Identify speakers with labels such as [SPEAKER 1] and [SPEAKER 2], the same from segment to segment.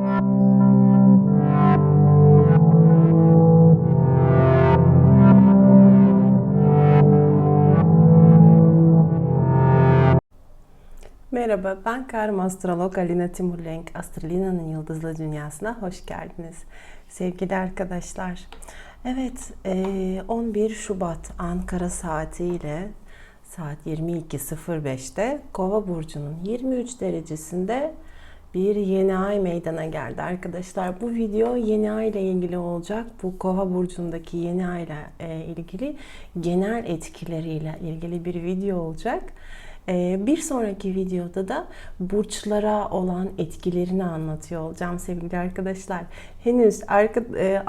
[SPEAKER 1] Merhaba, ben karma astrolog Alina Timurlenk. Astrolina'nın Yıldızlı Dünyası'na hoş geldiniz. Sevgili arkadaşlar, evet e, 11 Şubat Ankara saatiyle saat 22.05'te Kova Burcu'nun 23 derecesinde bir yeni ay meydana geldi arkadaşlar. Bu video yeni ay ile ilgili olacak. Bu Kova burcundaki yeni ay ile e, ilgili genel etkileriyle ilgili bir video olacak. E, Bir sonraki videoda da burçlara olan etkilerini anlatıyor olacağım sevgili arkadaşlar. Henüz arka, e,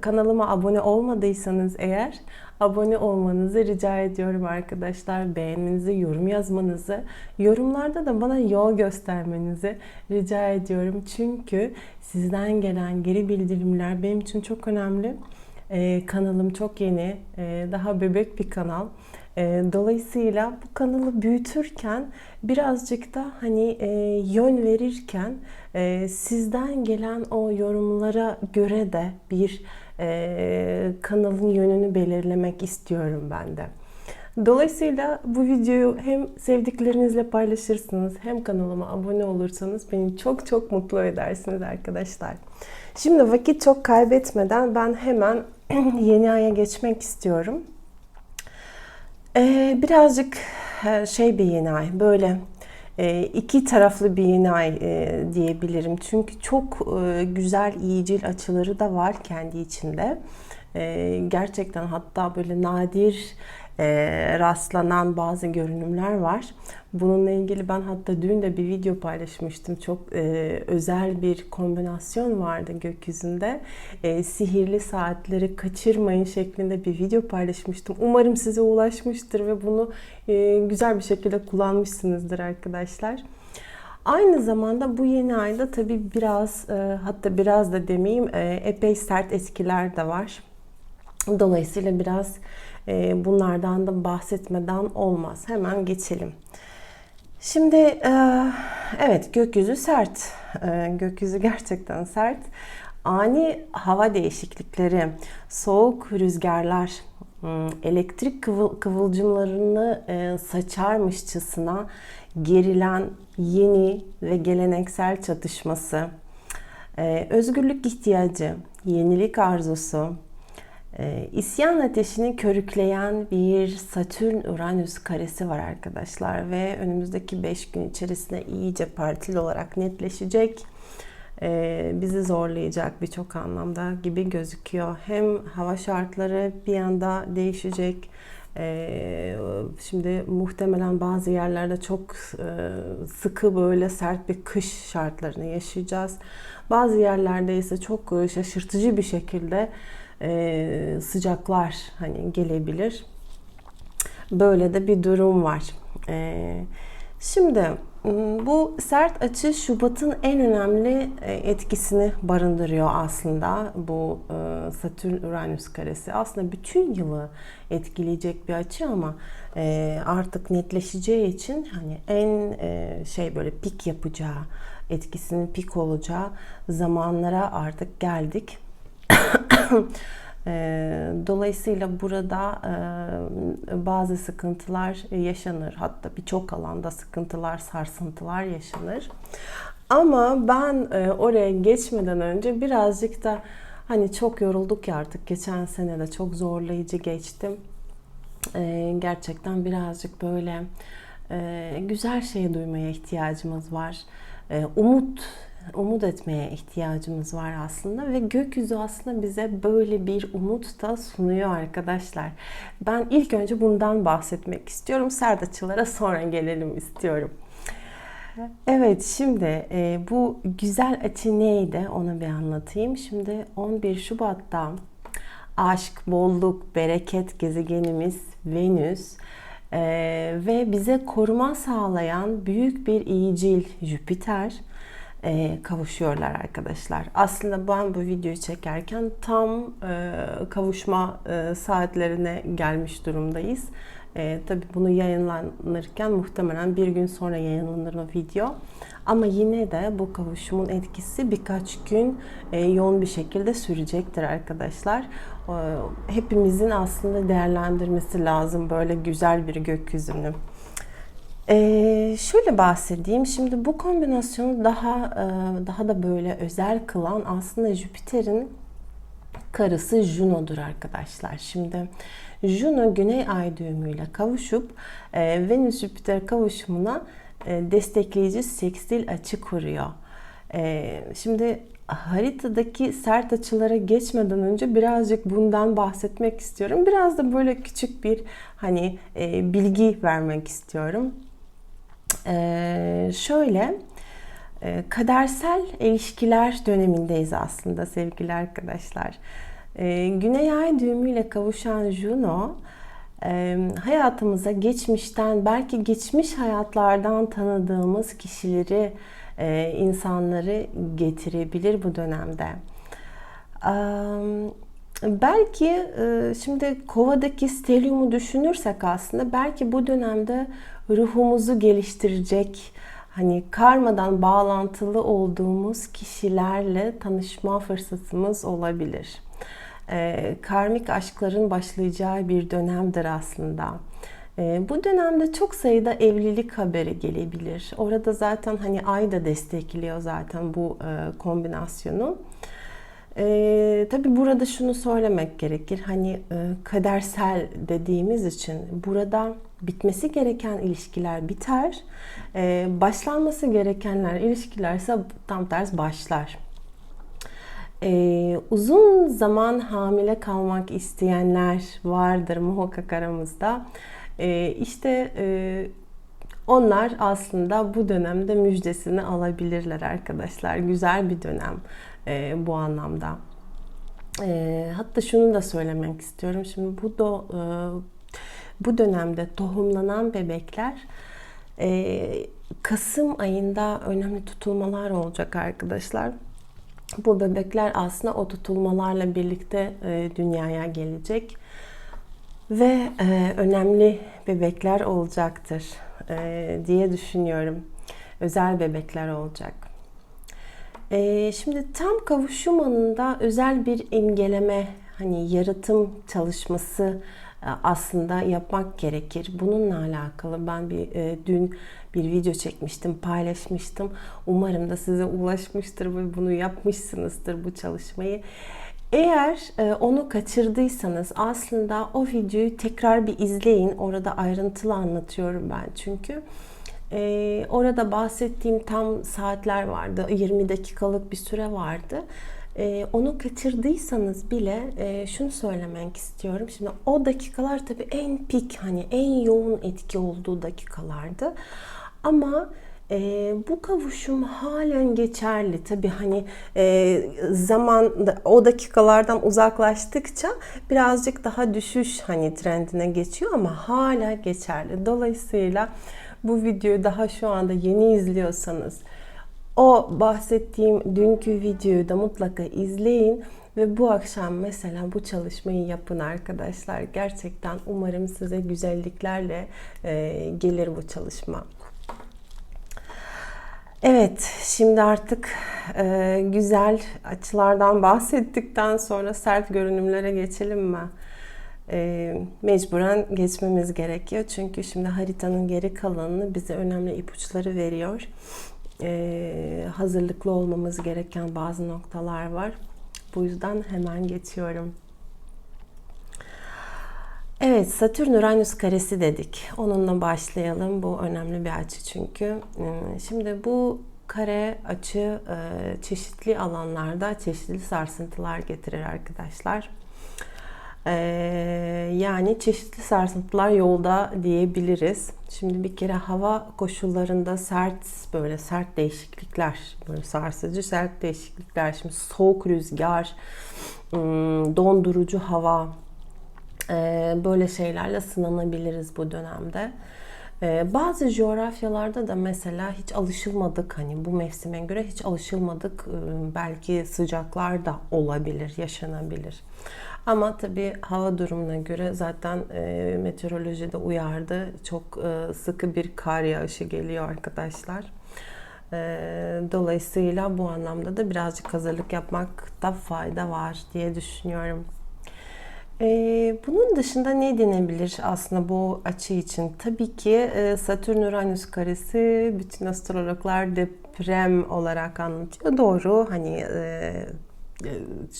[SPEAKER 1] kanalıma abone olmadıysanız eğer abone olmanızı rica ediyorum arkadaşlar. Beğenmenizi, yorum yazmanızı, yorumlarda da bana yol göstermenizi rica ediyorum. Çünkü sizden gelen geri bildirimler benim için çok önemli. Ee, kanalım çok yeni, ee, daha bebek bir kanal. Ee, dolayısıyla bu kanalı büyütürken birazcık da hani e, yön verirken e, sizden gelen o yorumlara göre de bir e, kanalın yönünü belirlemek istiyorum ben de. Dolayısıyla bu videoyu hem sevdiklerinizle paylaşırsınız hem kanalıma abone olursanız beni çok çok mutlu edersiniz arkadaşlar. Şimdi vakit çok kaybetmeden ben hemen yeni aya geçmek istiyorum. Ee, birazcık e, şey bir yeni ay böyle e, iki taraflı bir yeni ay e, diyebilirim. Çünkü çok güzel iyicil açıları da var kendi içinde. Gerçekten hatta böyle nadir e, rastlanan bazı görünümler var. Bununla ilgili ben hatta dün de bir video paylaşmıştım. Çok e, özel bir kombinasyon vardı gökyüzünde. E, sihirli saatleri kaçırmayın şeklinde bir video paylaşmıştım. Umarım size ulaşmıştır ve bunu e, güzel bir şekilde kullanmışsınızdır arkadaşlar. Aynı zamanda bu yeni ayda tabii biraz e, hatta biraz da demeyeyim e, epey sert etkiler de var. Dolayısıyla biraz e, bunlardan da bahsetmeden olmaz. Hemen geçelim. Şimdi e, evet gökyüzü sert. E, gökyüzü gerçekten sert. Ani hava değişiklikleri, soğuk rüzgarlar, hmm, elektrik kıvıl, kıvılcımlarını e, saçarmışçasına gerilen yeni ve geleneksel çatışması, özgürlük ihtiyacı, yenilik arzusu, e, isyan ateşini körükleyen bir Satürn-Uranüs karesi var arkadaşlar ve önümüzdeki 5 gün içerisinde iyice partili olarak netleşecek. E, bizi zorlayacak birçok anlamda gibi gözüküyor. Hem hava şartları bir anda değişecek. E, şimdi muhtemelen bazı yerlerde çok e, sıkı böyle sert bir kış şartlarını yaşayacağız. Bazı yerlerde ise çok e, şaşırtıcı bir şekilde e, sıcaklar hani gelebilir. Böyle de bir durum var. E, şimdi bu sert açı Şubat'ın en önemli e, etkisini barındırıyor aslında bu e, Satürn-Uranüs karesi. Aslında bütün yılı etkileyecek bir açı ama e, artık netleşeceği için hani en şey böyle pik yapacağı, etkisinin pik olacağı zamanlara artık geldik. Dolayısıyla burada bazı sıkıntılar yaşanır. Hatta birçok alanda sıkıntılar, sarsıntılar yaşanır. Ama ben oraya geçmeden önce birazcık da hani çok yorulduk ya artık. Geçen sene de çok zorlayıcı geçtim. Gerçekten birazcık böyle güzel şey duymaya ihtiyacımız var. Umut umut etmeye ihtiyacımız var aslında ve gökyüzü aslında bize böyle bir umut da sunuyor arkadaşlar. Ben ilk önce bundan bahsetmek istiyorum. Sert açılara sonra gelelim istiyorum. Evet şimdi e, bu güzel açı neydi onu bir anlatayım. Şimdi 11 Şubat'ta aşk, bolluk, bereket gezegenimiz Venüs e, ve bize koruma sağlayan büyük bir iyicil Jüpiter e, kavuşuyorlar arkadaşlar. Aslında ben bu videoyu çekerken tam e, kavuşma e, saatlerine gelmiş durumdayız. E, tabii bunu yayınlanırken muhtemelen bir gün sonra yayınlanır o video. Ama yine de bu kavuşumun etkisi birkaç gün e, yoğun bir şekilde sürecektir arkadaşlar. E, hepimizin aslında değerlendirmesi lazım böyle güzel bir gökyüzünü. Ee, şöyle bahsedeyim. Şimdi bu kombinasyonu daha e, daha da böyle özel kılan aslında Jüpiter'in karısı Juno'dur arkadaşlar. Şimdi Juno Güney Ay düğümüyle kavuşup e, Venüs Jüpiter kavuşumuna e, destekleyici sekstil açı kuruyor. E, şimdi haritadaki sert açılara geçmeden önce birazcık bundan bahsetmek istiyorum. Biraz da böyle küçük bir hani e, bilgi vermek istiyorum. E, şöyle e, kadersel ilişkiler dönemindeyiz aslında sevgili arkadaşlar. E, Güney Ay düğümüyle kavuşan Juno e, hayatımıza geçmişten belki geçmiş hayatlardan tanıdığımız kişileri e, insanları getirebilir bu dönemde. Belki e, şimdi kovadaki stelyumu düşünürsek aslında belki bu dönemde ruhumuzu geliştirecek hani karmadan bağlantılı olduğumuz kişilerle tanışma fırsatımız olabilir. Ee, karmik aşkların başlayacağı bir dönemdir aslında. Ee, bu dönemde çok sayıda evlilik haberi gelebilir. Orada zaten hani ay da destekliyor zaten bu e, kombinasyonu. Ee, tabii burada şunu söylemek gerekir. Hani e, kadersel dediğimiz için burada bitmesi gereken ilişkiler biter. Ee, başlanması gerekenler ilişkiler ise tam tersi başlar. Ee, uzun zaman hamile kalmak isteyenler vardır muhakkak aramızda. Ee, işte e, onlar aslında bu dönemde müjdesini alabilirler arkadaşlar. Güzel bir dönem e, bu anlamda. E, hatta şunu da söylemek istiyorum. Şimdi bu da e, bu dönemde tohumlanan bebekler e, Kasım ayında önemli tutulmalar olacak arkadaşlar. Bu bebekler aslında o tutulmalarla birlikte e, dünyaya gelecek ve e, önemli bebekler olacaktır e, diye düşünüyorum. Özel bebekler olacak. E, şimdi tam kavuşum anında özel bir imgeleme, hani yaratım çalışması e, aslında yapmak gerekir. Bununla alakalı ben bir e, dün bir video çekmiştim, paylaşmıştım. Umarım da size ulaşmıştır ve bunu yapmışsınızdır bu çalışmayı. Eğer e, onu kaçırdıysanız aslında o videoyu tekrar bir izleyin. Orada ayrıntılı anlatıyorum ben çünkü. E, orada bahsettiğim tam saatler vardı. 20 dakikalık bir süre vardı. E, onu kaçırdıysanız bile şunu söylemek istiyorum. Şimdi o dakikalar tabii en pik hani en yoğun etki olduğu dakikalardı. Ama e, bu kavuşum halen geçerli. Tabii hani e, zaman o dakikalardan uzaklaştıkça birazcık daha düşüş hani trendine geçiyor ama hala geçerli. Dolayısıyla bu videoyu daha şu anda yeni izliyorsanız o bahsettiğim dünkü videoyu da mutlaka izleyin ve bu akşam mesela bu çalışmayı yapın arkadaşlar. Gerçekten umarım size güzelliklerle e, gelir bu çalışma. Evet, şimdi artık e, güzel açılardan bahsettikten sonra sert görünümlere geçelim mi? E, mecburen geçmemiz gerekiyor çünkü şimdi haritanın geri kalanını bize önemli ipuçları veriyor. E, hazırlıklı olmamız gereken bazı noktalar var. Bu yüzden hemen geçiyorum. Evet, Satürn-Uranüs karesi dedik. Onunla başlayalım. Bu önemli bir açı çünkü. Ee, şimdi bu kare açı e, çeşitli alanlarda çeşitli sarsıntılar getirir arkadaşlar. Ee, yani çeşitli sarsıntılar yolda diyebiliriz. Şimdi bir kere hava koşullarında sert böyle sert değişiklikler, böyle sarsıcı sert değişiklikler. Şimdi soğuk rüzgar, hmm, dondurucu hava, ee, böyle şeylerle sınanabiliriz bu dönemde. Ee, bazı coğrafyalarda da mesela hiç alışılmadık hani bu mevsime göre hiç alışılmadık e, belki sıcaklar da olabilir, yaşanabilir. Ama tabii hava durumuna göre zaten e, meteorolojide uyardı. Çok e, sıkı bir kar yağışı geliyor arkadaşlar. E, dolayısıyla bu anlamda da birazcık hazırlık yapmakta fayda var diye düşünüyorum. Ee, bunun dışında ne denebilir aslında bu açı için? Tabii ki e, Satürn-Uranüs karesi bütün astrologlar deprem olarak anlatıyor. Doğru hani e,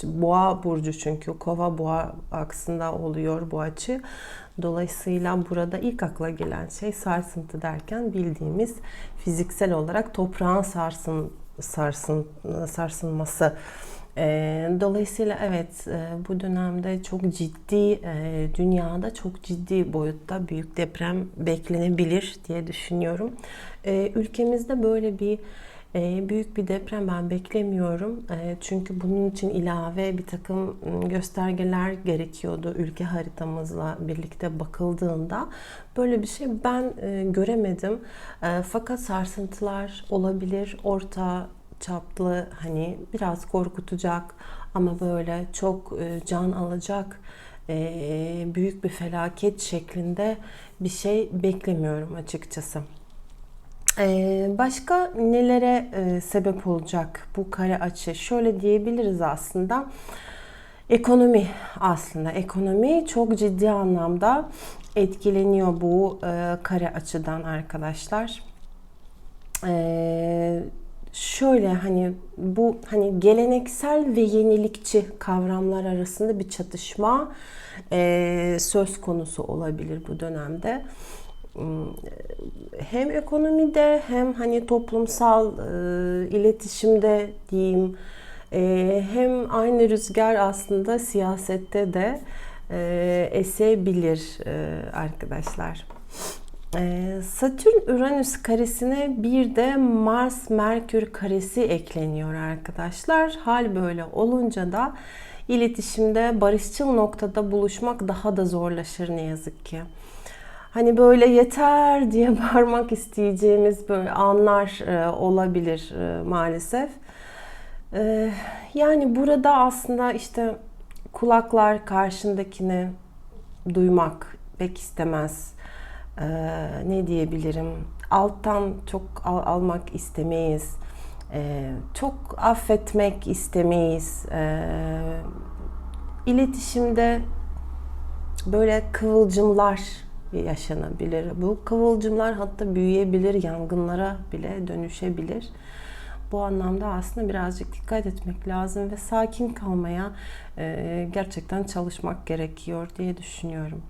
[SPEAKER 1] boğa burcu çünkü kova boğa aksında oluyor bu açı. Dolayısıyla burada ilk akla gelen şey sarsıntı derken bildiğimiz fiziksel olarak toprağın sarsın sarsın sarsılması ee, dolayısıyla evet e, bu dönemde çok ciddi e, dünyada çok ciddi boyutta büyük deprem beklenebilir diye düşünüyorum. Ülkemizde böyle bir e, büyük bir deprem ben beklemiyorum. Çünkü bunun için ilave bir takım göstergeler gerekiyordu ülke haritamızla birlikte bakıldığında. Böyle bir şey ben göremedim. Fakat sarsıntılar olabilir. Orta çaplı hani biraz korkutacak ama böyle çok e, can alacak büyük bir felaket şeklinde bir şey beklemiyorum açıkçası. E, başka nelere sebep olacak bu kare açı? Şöyle diyebiliriz aslında. Ekonomi aslında ekonomi çok ciddi anlamda etkileniyor bu kare açıdan arkadaşlar. Eee şöyle hani bu hani geleneksel ve yenilikçi kavramlar arasında bir çatışma e, söz konusu olabilir bu dönemde. Hmm, hem ekonomide hem hani toplumsal e, iletişimde diyeyim e, hem aynı rüzgar aslında siyasette de e, esebilir e, arkadaşlar. Ee, Satürn-Uranüs karesine bir de Mars-Merkür karesi ekleniyor arkadaşlar. Hal böyle olunca da iletişimde barışçıl noktada buluşmak daha da zorlaşır ne yazık ki. Hani böyle yeter diye bağırmak isteyeceğimiz böyle anlar e, olabilir e, maalesef. E, yani burada aslında işte kulaklar karşındakini duymak pek istemez. Ne diyebilirim? Alttan çok al, almak istemeyiz. Çok affetmek istemeyiz. Ee, iletişimde böyle kıvılcımlar yaşanabilir bu kıvılcımlar hatta büyüyebilir yangınlara bile dönüşebilir bu anlamda aslında birazcık dikkat etmek lazım ve sakin kalmaya e, gerçekten çalışmak gerekiyor diye düşünüyorum.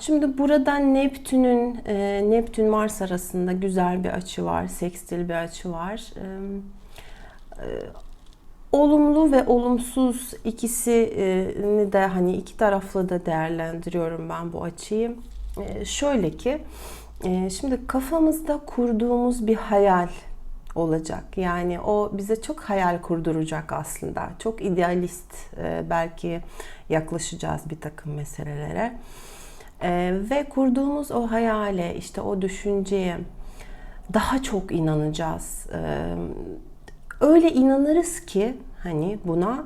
[SPEAKER 1] Şimdi burada Neptün'ün e, Neptün Mars arasında güzel bir açı var, sekstil bir açı var. E, olumlu ve olumsuz ikisini de hani iki taraflı da değerlendiriyorum ben bu açıyı. E, şöyle ki e, şimdi kafamızda kurduğumuz bir hayal olacak. Yani o bize çok hayal kurduracak aslında. Çok idealist e, belki yaklaşacağız bir takım meselelere. Ee, ve kurduğumuz o hayale, işte o düşünceye daha çok inanacağız. Öyle inanırız ki hani buna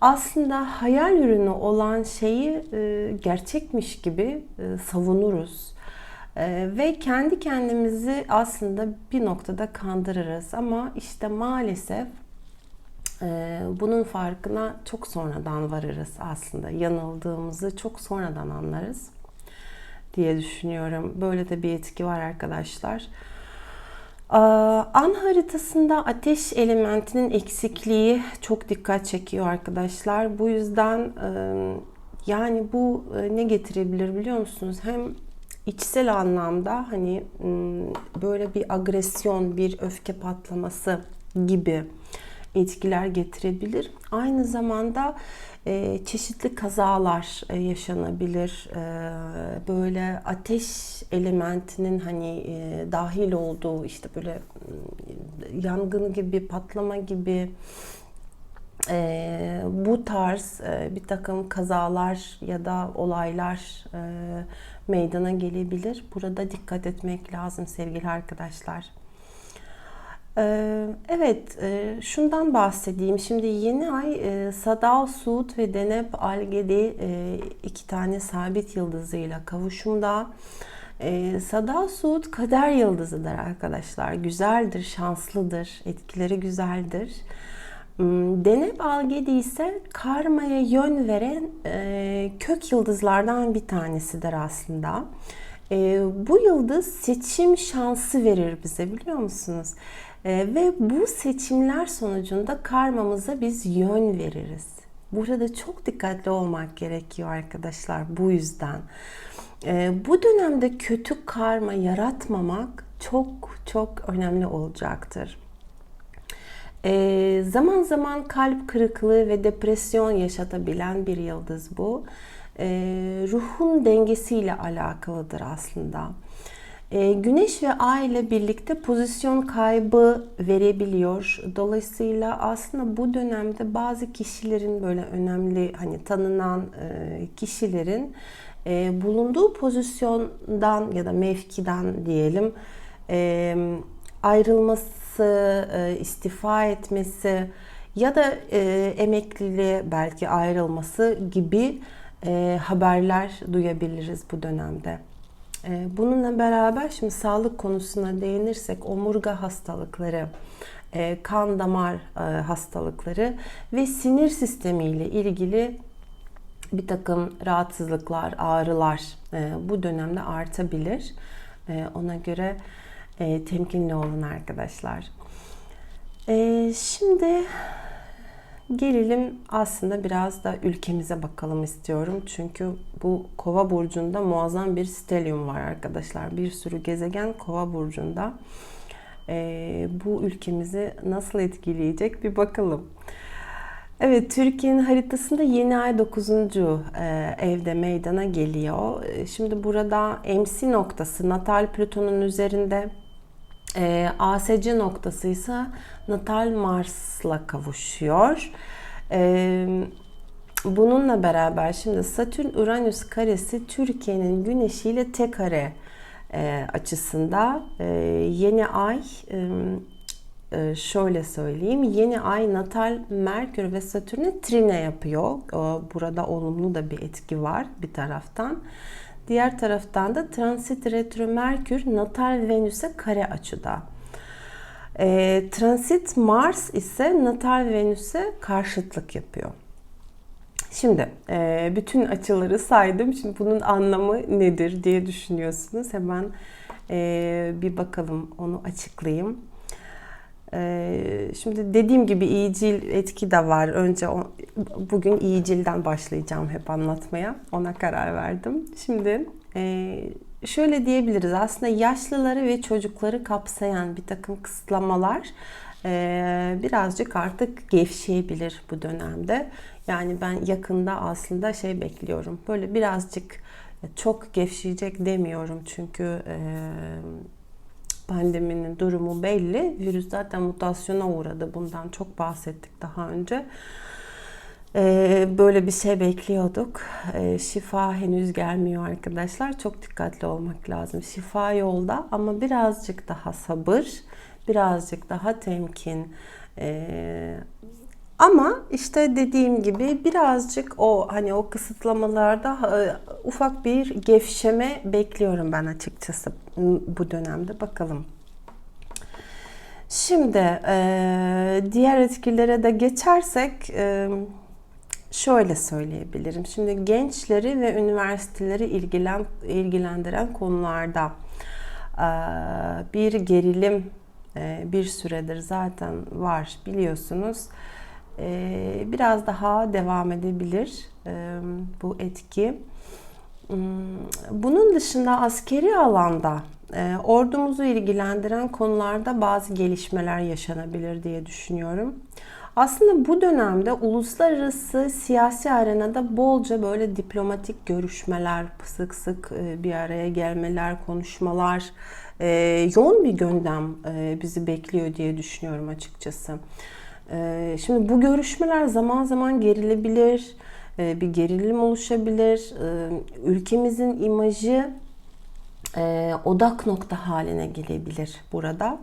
[SPEAKER 1] aslında hayal ürünü olan şeyi e, gerçekmiş gibi e, savunuruz. E, ve kendi kendimizi aslında bir noktada kandırırız. Ama işte maalesef e, bunun farkına çok sonradan varırız aslında. Yanıldığımızı çok sonradan anlarız diye düşünüyorum. Böyle de bir etki var arkadaşlar. An haritasında ateş elementinin eksikliği çok dikkat çekiyor arkadaşlar. Bu yüzden yani bu ne getirebilir biliyor musunuz? Hem içsel anlamda hani böyle bir agresyon, bir öfke patlaması gibi etkiler getirebilir. Aynı zamanda e, çeşitli kazalar e, yaşanabilir. E, böyle ateş elementinin hani e, dahil olduğu işte böyle e, yangın gibi, patlama gibi e, bu tarz e, bir takım kazalar ya da olaylar e, meydana gelebilir. Burada dikkat etmek lazım sevgili arkadaşlar. Ee, evet, e, şundan bahsedeyim. Şimdi yeni ay e, Sadal Suud ve Deneb Algedi e, iki tane sabit yıldızıyla kavuşumda. Sadal Suud kader yıldızıdır arkadaşlar. Güzeldir, şanslıdır, etkileri güzeldir. Hmm, Deneb Algedi ise karmaya yön veren kök yıldızlardan bir tanesidir aslında. Bu yıldız seçim şansı verir bize biliyor musunuz? E, ve bu seçimler sonucunda karmamıza biz yön veririz. Burada çok dikkatli olmak gerekiyor arkadaşlar bu yüzden. E, bu dönemde kötü karma yaratmamak çok çok önemli olacaktır. E, zaman zaman kalp kırıklığı ve depresyon yaşatabilen bir yıldız bu. E, ruhun dengesiyle alakalıdır aslında. E, güneş ve Ay ile birlikte pozisyon kaybı verebiliyor. Dolayısıyla aslında bu dönemde bazı kişilerin böyle önemli hani tanınan e, kişilerin e, bulunduğu pozisyondan ya da mevkiden diyelim e, ayrılması, istifa etmesi ya da e, emekliliğe belki ayrılması gibi haberler duyabiliriz bu dönemde. Ee, bununla beraber şimdi sağlık konusuna değinirsek omurga hastalıkları, e, kan damar e, hastalıkları ve sinir sistemi ile ilgili bir takım rahatsızlıklar, ağrılar e, bu dönemde artabilir. Ona göre temkinli olun arkadaşlar. Şimdi Gelelim aslında biraz da ülkemize bakalım istiyorum. Çünkü bu Kova burcunda muazzam bir stelyum var arkadaşlar. Bir sürü gezegen Kova burcunda. Ee, bu ülkemizi nasıl etkileyecek bir bakalım. Evet, Türkiye'nin haritasında yeni ay 9. E, evde meydana geliyor. E, şimdi burada MC noktası natal Plüton'un üzerinde e, ASC noktası ise natal Mars'la kavuşuyor. E, bununla beraber şimdi Satürn-Uranüs karesi Türkiye'nin Güneşi ile tek kare e, açısında e, yeni ay e, e, şöyle söyleyeyim yeni ay natal Merkür ve Satürn'e trine yapıyor. Burada olumlu da bir etki var bir taraftan. Diğer taraftan da transit retro Merkür natal Venüs'e kare açıda. E, transit Mars ise natal Venüs'e karşıtlık yapıyor. Şimdi e, bütün açıları saydım. Şimdi bunun anlamı nedir diye düşünüyorsunuz. Hemen e, bir bakalım onu açıklayayım. Ee, şimdi dediğim gibi iyicil etki de var. Önce o, bugün iyicilden başlayacağım hep anlatmaya. Ona karar verdim. Şimdi e, şöyle diyebiliriz. Aslında yaşlıları ve çocukları kapsayan bir takım kısıtlamalar e, birazcık artık gevşeyebilir bu dönemde. Yani ben yakında aslında şey bekliyorum. Böyle birazcık çok gevşeyecek demiyorum çünkü e, pandeminin durumu belli. Virüs zaten mutasyona uğradı. Bundan çok bahsettik daha önce. Ee, böyle bir şey bekliyorduk. Ee, şifa henüz gelmiyor arkadaşlar. Çok dikkatli olmak lazım. Şifa yolda ama birazcık daha sabır, birazcık daha temkin. Ee, ama işte dediğim gibi birazcık o hani o kısıtlamalarda e, ufak bir gevşeme bekliyorum ben açıkçası bu dönemde. Bakalım. Şimdi e, diğer etkilere de geçersek e, şöyle söyleyebilirim. Şimdi gençleri ve üniversiteleri ilgilen, ilgilendiren konularda bir gerilim bir süredir zaten var biliyorsunuz. Ee, biraz daha devam edebilir e, bu etki. Hmm, bunun dışında askeri alanda e, ordumuzu ilgilendiren konularda bazı gelişmeler yaşanabilir diye düşünüyorum. Aslında bu dönemde uluslararası siyasi arenada bolca böyle diplomatik görüşmeler, sık sık e, bir araya gelmeler, konuşmalar, yoğun bir gündem bizi bekliyor diye düşünüyorum açıkçası. Ee, şimdi bu görüşmeler zaman zaman gerilebilir. e, bir gerilim oluşabilir. E, ülkemizin imajı e, odak nokta haline gelebilir burada.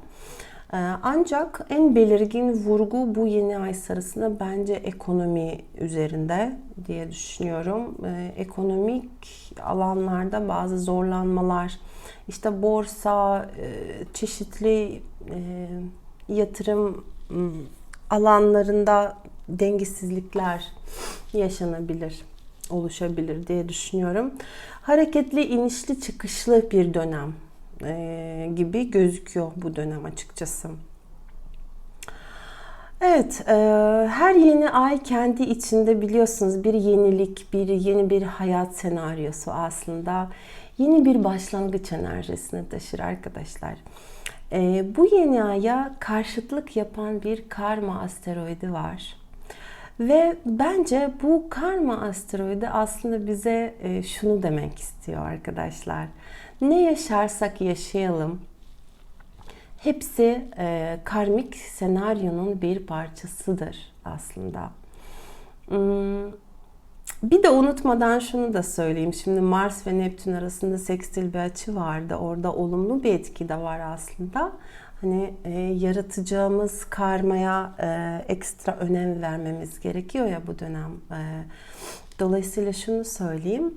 [SPEAKER 1] E, ancak en belirgin vurgu bu yeni ay sırasında bence ekonomi üzerinde diye düşünüyorum. Ekonomik alanlarda bazı zorlanmalar, işte borsa, e, çeşitli yatırım alanlarında dengesizlikler yaşanabilir, oluşabilir diye düşünüyorum. Hareketli, inişli, çıkışlı bir dönem e, gibi gözüküyor bu dönem açıkçası. Evet, e, her yeni ay kendi içinde biliyorsunuz bir yenilik, bir yeni bir hayat senaryosu aslında. Yeni bir başlangıç enerjisini taşır arkadaşlar. E, bu yeni aya karşıtlık yapan bir karma asteroidi var. Ve bence bu karma asteroidi aslında bize e, şunu demek istiyor arkadaşlar. Ne yaşarsak yaşayalım, hepsi e, karmik senaryonun bir parçasıdır aslında. Hmm, bir de unutmadan şunu da söyleyeyim. Şimdi Mars ve Neptün arasında sekstil bir açı vardı. Orada olumlu bir etki de var aslında. Hani e, yaratacağımız karmaya e, ekstra önem vermemiz gerekiyor ya bu dönem. E, dolayısıyla şunu söyleyeyim.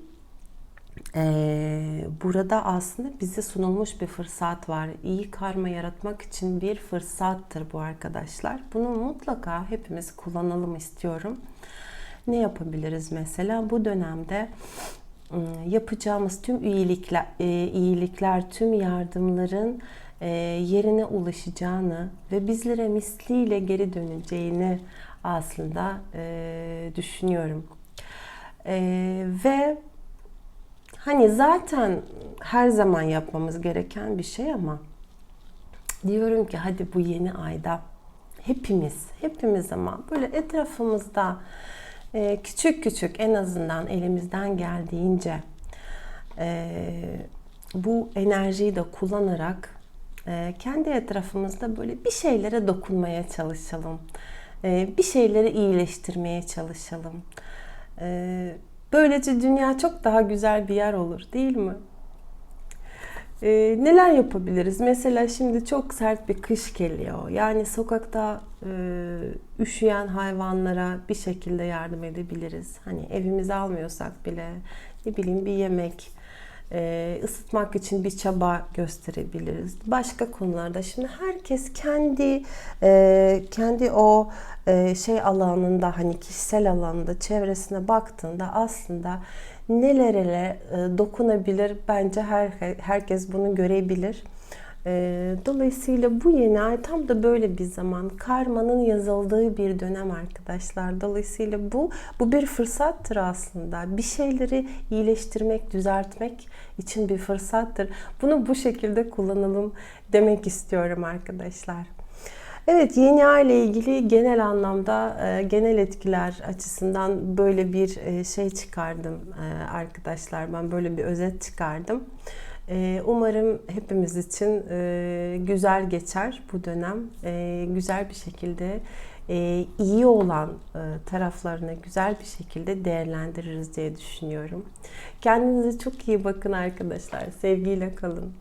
[SPEAKER 1] E, burada aslında bize sunulmuş bir fırsat var. İyi karma yaratmak için bir fırsattır bu arkadaşlar. Bunu mutlaka hepimiz kullanalım istiyorum. Ne yapabiliriz mesela bu dönemde? ıı, Yapacağımız tüm iyilikler, e, iyilikler, tüm yardımların e, yerine ulaşacağını ve bizlere misliyle geri döneceğini aslında e, düşünüyorum. Ve hani zaten her zaman yapmamız gereken bir şey ama diyorum ki hadi bu yeni ayda hepimiz, hepimiz ama böyle etrafımızda e, küçük küçük en azından elimizden geldiğince e, bu enerjiyi de kullanarak e, kendi etrafımızda böyle bir şeylere dokunmaya çalışalım. E, bir şeyleri iyileştirmeye çalışalım. Böylece dünya çok daha güzel bir yer olur değil mi? E, neler yapabiliriz? Mesela şimdi çok sert bir kış geliyor. Yani sokakta e, üşüyen hayvanlara bir şekilde yardım edebiliriz. Hani evimize almıyorsak bile ne bileyim bir yemek e, ısıtmak için bir çaba gösterebiliriz. Başka konularda şimdi herkes kendi e, kendi o e, şey alanında hani kişisel alanında çevresine baktığında aslında nelere e, dokunabilir bence her herkes bunu görebilir. E, dolayısıyla bu yeni ay tam da böyle bir zaman. Karmanın yazıldığı bir dönem arkadaşlar. Dolayısıyla bu bu bir fırsattır aslında. Bir şeyleri iyileştirmek, düzeltmek için bir fırsattır. Bunu bu şekilde kullanalım demek istiyorum arkadaşlar. Evet yeni ay ile ilgili genel anlamda e, genel etkiler açısından böyle bir e, şey çıkardım e, arkadaşlar. Ben böyle bir özet çıkardım. Umarım hepimiz için güzel geçer bu dönem. Güzel bir şekilde iyi olan taraflarını güzel bir şekilde değerlendiririz diye düşünüyorum. Kendinize çok iyi bakın arkadaşlar. Sevgiyle kalın.